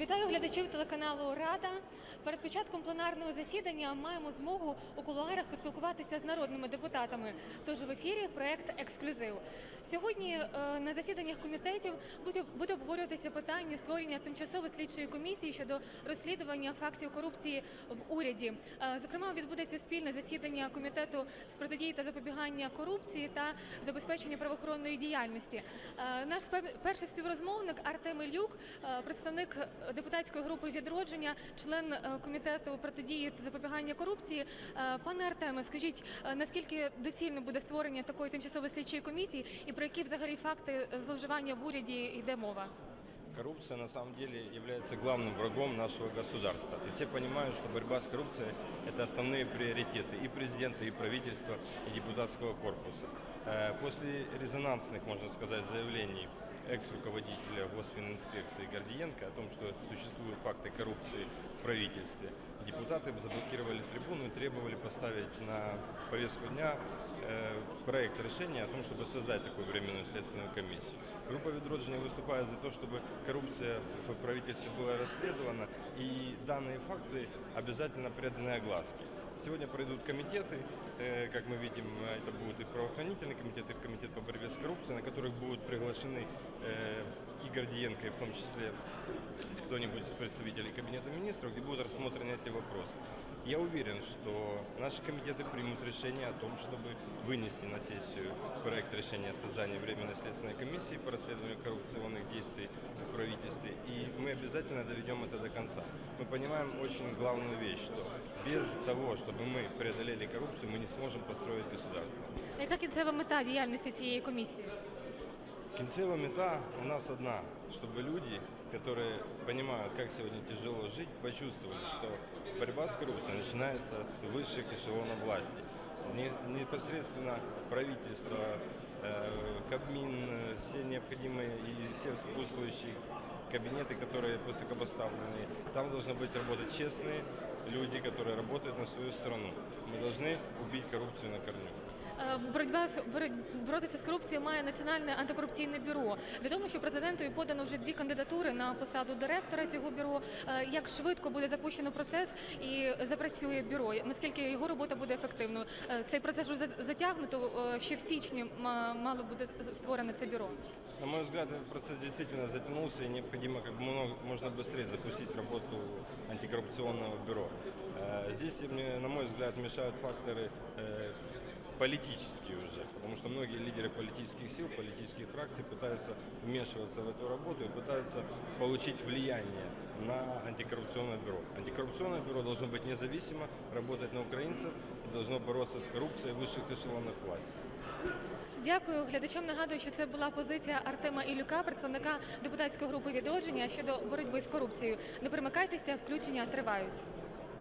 Вітаю глядачів телеканалу Рада. Перед початком пленарного засідання маємо змогу у кулуарах поспілкуватися з народними депутатами. Тож в ефірі проект Ексклюзив. Сьогодні е, на засіданнях комітетів буде, обговорюватися питання створення тимчасової слідчої комісії щодо розслідування фактів корупції в уряді. Е, Зокрема, відбудеться спільне засідання комітету з протидії та запобігання корупції та забезпечення правоохоронної діяльності. Е, Наш перший співрозмовник Артем Ілюк, представник депутатської групи відродження, член е, комітету протидії та запобігання корупції. Е, Пане Артеме, скажіть, е, наскільки доцільно буде створення такої тимчасової слідчої комісії, і про які взагалі факти зловживання в уряді йде мова? Коррупция на самом деле является главным врагом нашего государства. И все понимают, что борьба с коррупцией – это основные приоритеты и президента, и правительства, и депутатского корпуса. Э, После резонансных, можно сказать, заявлений экс-руководителя Госфининспекции Гордиенко о том, что существуют факты коррупции в правительстве, депутаты заблокировали трибуну и требовали поставить на повестку дня э, проект решения о том, чтобы создать такую временную следственную комиссию. Группа Ведроджини выступает за то, чтобы коррупция в правительстве была расследована и данные факты обязательно преданы огласке. Сегодня пройдут комитеты, э, как мы видим, э, это будут и правоохранительный комитет, и комитет по борьбе с коррупцией, на которых будут приглашены э, и Гордиенко, и в том числе если кто-нибудь из представителей Кабинета министров, где будут рассмотрены эти вопросы. Я уверен, что наши комитеты примут решение о том, чтобы вынести на сессию проект решения о создании Временной следственной комиссии по расследованию коррупционных действий в правительстве. И мы обязательно доведем это до конца. Мы понимаем очень главную вещь, что без того, чтобы мы преодолели коррупцию, мы не сможем построить государство. Яка кінцева мета діяльності цієї комісії? Кінцева мета у нас одна, чтобы люди, которые понимают, как сегодня тяжело жить, почувствовали, что борьба с коррупцией начинается с высших эшелонов власти. Не- непосредственно правительство, э, Кабмин, все необходимые и все сопутствующие кабинеты, которые высокопоставленные. Там должны быть работать честные люди, которые работают на свою страну. Мы должны убить коррупцию на корню. Е, Боротьба з бороть- боротися з корупцією має національне антикорупційне бюро. Відомо, що президентові подано вже дві кандидатури на посаду директора цього бюро. Е, Як швидко буде запущено процес і запрацює бюро? Наскільки його робота буде ефективною? Е, Цей процес вже за- затягнуто. е, Ще в січні ма- мало буде створене це бюро. На мой взгляд, этот процесс действительно затянулся и необходимо как можно, можно быстрее запустить работу антикоррупционного бюро. Э, Здесь, мне, на мой взгляд, мешают факторы э, политические уже, потому что многие лидеры политических сил, политических фракций пытаются вмешиваться в эту работу и пытаются получить влияние на антикоррупционное бюро. Антикоррупционное бюро должно быть независимо, работать на украинцев и должно бороться с коррупцией в высших эшелонах власти. Дякую глядачам. Нагадую, що це була позиція Артема Ілюка, представника депутатської групи відродження щодо боротьби з корупцією. Не примикайтеся, включення тривають.